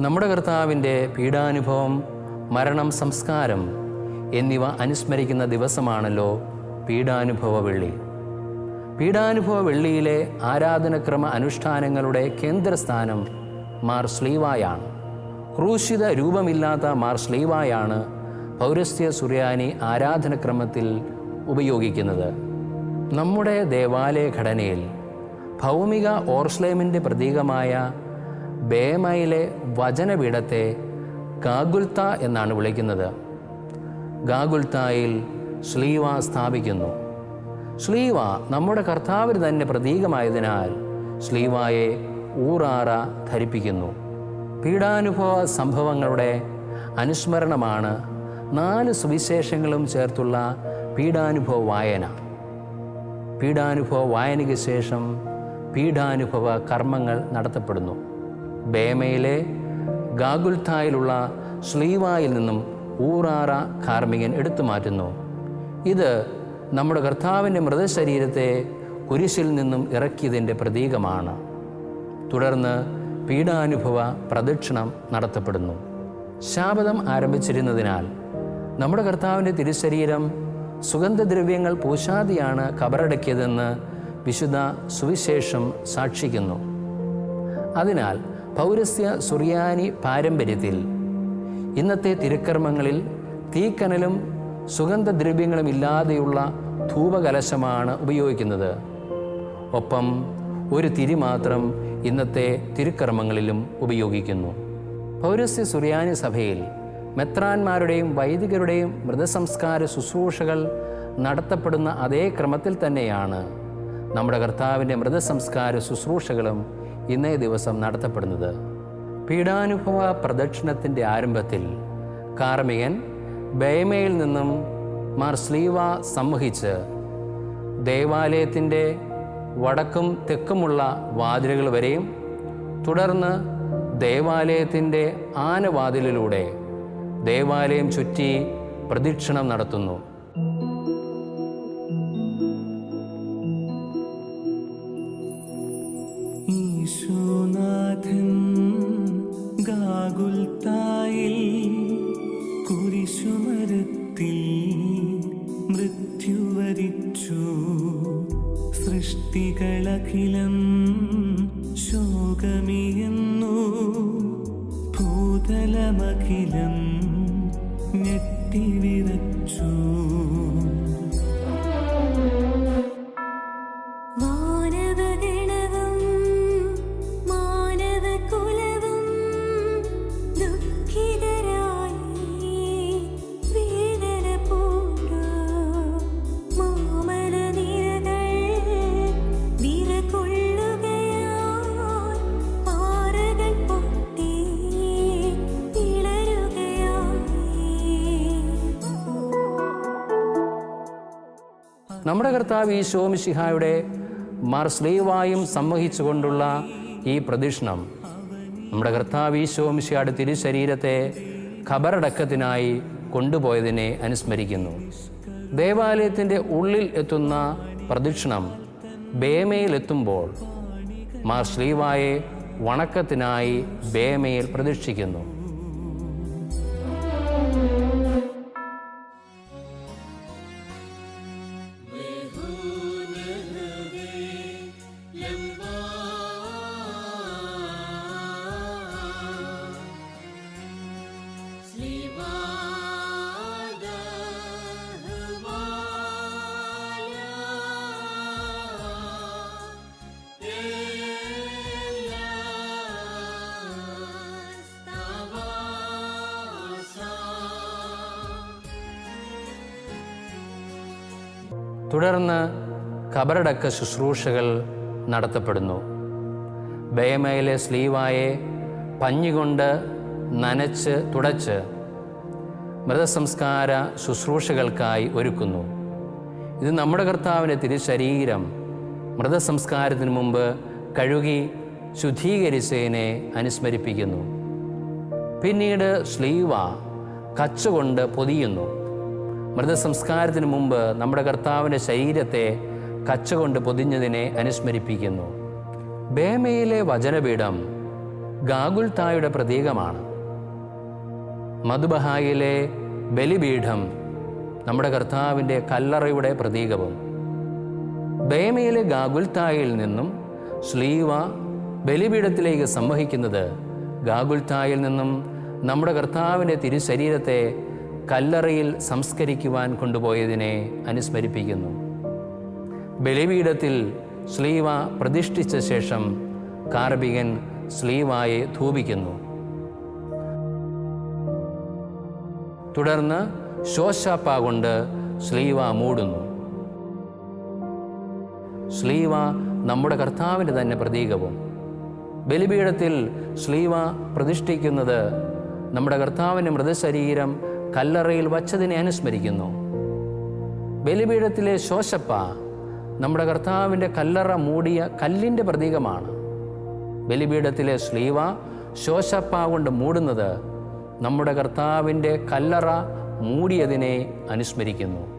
നമ്മുടെ കർത്താവിന്റെ പീഡാനുഭവം മരണം സംസ്കാരം എന്നിവ അനുസ്മരിക്കുന്ന ദിവസമാണല്ലോ പീഡാനുഭവ വെള്ളി. പീഡാനുഭവ വെള്ളിയിലെ ആരാധനക്രമ അനുഷ്ഠാനങ്ങളുടെ കേന്ദ്രസ്ഥാനം മാർ സ്ലീവായാണ്. ക്രൂശിത രൂപമില്ലാത്ത മാർ സ്ലീവായാണ് പൗരസ്ത്യ സുറിയാനി ആരാധനക്രമത്തിൽ ഉപയോഗിക്കുന്നത്. നമ്മുടെ ദേവാലയ ഘടനയിൽ ഭൗമിക ഓർസ്ലേമിന്റെ പ്രതീകമായ ബേമയിലെ വചനപീഠത്തെ ഗാഗുൽത്ത എന്നാണ് വിളിക്കുന്നത്. ഗാഗുൽത്തായിൽ ശ്ലീവ സ്ഥാപിക്കുന്നു. ശ്ലീവ നമ്മുടെ കർത്താവിന് തന്നെ പ്രതീകമായതിനാൽ ശ്ലീവായെ ഊറാറ ധരിപ്പിക്കുന്നു. പീഡാനുഭവ സംഭവങ്ങളുടെ അനുസ്മരണമാണ് നാല് സുവിശേഷങ്ങളും ചേർത്തുള്ള പീഡാനുഭവ വായന. പീഡാനുഭവ വായനയ്ക്ക് ശേഷം പീഡാനുഭവ കർമ്മങ്ങൾ നടത്തപ്പെടുന്നു. ബേമയിലെ ഗാഗുൽത്തായിലുള്ള ശ്ലീവായിൽ നിന്നും ഊറാറ കാർമികൻ എടുത്തു മാറ്റുന്നു. ഇത് നമ്മുടെ കർത്താവിന്റെ മൃതശരീരത്തെ കുരിശിൽ നിന്നും ഇറക്കിയതിന്റെ പ്രതീകമാണ്. തുടർന്ന് പീഡാനുഭവ പ്രദക്ഷിണം നടത്തപ്പെടുന്നു. ശാപതം ആരംഭിച്ചിരുന്നതിനാൽ നമ്മുടെ കർത്താവിന്റെ തിരുശരീരം സുഗന്ധദ്രവ്യങ്ങൾ പൂശാതെയാണ് കബറടക്കിയതെന്ന് വിശുദ്ധ സുവിശേഷം സാക്ഷിക്കുന്നു. അതിനാൽ പൗരസ്ത്യ സുറിയാനി പാരമ്പര്യത്തിൽ ഇന്നത്തെ തിരുക്കർമ്മങ്ങളിൽ തീക്കനലും സുഗന്ധദ്രവ്യങ്ങളും ഇല്ലാതെയുള്ള ധൂപകലശമാണ് ഉപയോഗിക്കുന്നത്. ഒപ്പം ഒരു തിരി മാത്രം ഇന്നത്തെ തിരുക്കർമ്മങ്ങളിലും ഉപയോഗിക്കുന്നു. പൗരസ്യ സുറിയാനി സഭയിൽ മെത്രാന്മാരുടെയും വൈദികരുടെയും മൃതസംസ്കാര ശുശ്രൂഷകൾ നടത്തപ്പെടുന്ന അതേ ക്രമത്തിൽ തന്നെയാണ് നമ്മുടെ കർത്താവിന്റെ മൃതസംസ്കാര ശുശ്രൂഷകളും ഇന്നേ ദിവസം നടത്തപ്പെടുന്നത്. പീഡാനുഭവ പ്രദക്ഷിണത്തിന്റെ ആരംഭത്തിൽ കാർമികൻ ബേമയിൽ നിന്നും മാർ സ്ലീവ സമ്മഹിച്ച് ദേവാലയത്തിന്റെ വടക്കും തെക്കുമുള്ള വാതിലുകൾ വരെയും തുടർന്ന് ദേവാലയത്തിന്റെ ആനവാതിലിലൂടെ ദേവാലയം ചുറ്റി പ്രദക്ഷിണം നടത്തുന്നു. ശോകമിയെന്നു ഭൂതലമഖിലം ഞെട്ടിവിറച്ചു നമ്മുടെ കർത്താവ് ഈ ശോമിശിഹായുടെ മാർ സ്ലീവായും സമ്മഹിച്ചുകൊണ്ടുള്ള ഈ പ്രദക്ഷിണം നമ്മുടെ കർത്താവ് ഈ ശോമിഷിയുടെ തിരുശരീരത്തെ ഖബറടക്കത്തിനായി കൊണ്ടുപോയതിനെ അനുസ്മരിക്കുന്നു. ദേവാലയത്തിന്റെ ഉള്ളിൽ എത്തുന്ന പ്രദക്ഷിണം ബേമയിലെത്തുമ്പോൾ മാർ ശ്രീവായെ വണക്കത്തിനായി ബേമയിൽ പ്രദക്ഷിക്കുന്നു. തുടർന്ന് കബറടക്ക ശുശ്രൂഷകൾ നടത്തപ്പെടുന്നു. ബേമയിലെ സ്ലീവായെ പഞ്ഞുകൊണ്ട് നനച്ച് തുടച്ച് മൃതസംസ്കാര ശുശ്രൂഷകൾക്കായി ഒരുക്കുന്നു. ഇത് നമ്മുടെ കർത്താവിന്റെ തിരുശരീരം മൃതസംസ്കാരത്തിന് മുമ്പ് കഴുകി ശുദ്ധീകരിച്ചതിനെ അനുസ്മരിപ്പിക്കുന്നു. പിന്നീട് സ്ലീവ കച്ചുകൊണ്ട് പൊതിയുന്നു. മൃതസംസ്കാരത്തിന് മുമ്പ് നമ്മുടെ കർത്താവിന്റെ ശരീരത്തെ കച്ചുകൊണ്ട് പൊതിഞ്ഞതിനെ അനുസ്മരിപ്പിക്കുന്നു. ബേമയിലെ വചനപീഠം ഗാഗുൽത്തായുടെ പ്രതീകമാണ്. മധുബഹായിലെ ബലിപീഠം നമ്മുടെ കർത്താവിന്റെ കല്ലറയുടെ പ്രതീകവും ബേമയിലെ ഗാഗുൽത്തായിൽ നിന്നും സ്ലീവ ബലിപീഠത്തിലേക്ക് സംവഹിക്കുന്നത് ഗാഗുൽത്തായിൽ നിന്നും നമ്മുടെ കർത്താവിന്റെ തിരുശരീരത്തെ കല്ലറയിൽ സംസ്കരിക്കുവാൻ കൊണ്ടുപോയതിനെ അനുസ്മരിപ്പിക്കുന്നു. ബലിപീഠത്തിൽ സ്ലീവ പ്രതിഷ്ഠിച്ച ശേഷം കാർബികൻ സ്ലീവായെ ധൂപിക്കുന്നു. തുടർന്ന് ശോശാപ്പ കൊണ്ട് സ്ലീവ മൂടുന്നു. സ്ലീവ നമ്മുടെ കർത്താവിന്റെ തന്നെ പ്രതീകവും. ബലിപീഠത്തിൽ സ്ലീവ പ്രതിഷ്ഠിക്കുന്നത് നമ്മുടെ കർത്താവിന്റെ മൃതശരീരം കല്ലറയിൽ വച്ചതിനെ അനുസ്മരിക്കുന്നു. ബലിപീഠത്തിലെ ശോശപ്പ നമ്മുടെ കർത്താവിന്റെ കല്ലറ മൂടിയ കല്ലിന്റെ പ്രതീകമാണ്. ബലിപീഠത്തിലെ സ്ലീവ ശോശപ്പ കൊണ്ട് മൂടുന്നത് നമ്മുടെ കർത്താവിന്റെ കല്ലറ മൂടിയതിനെ അനുസ്മരിക്കുന്നു.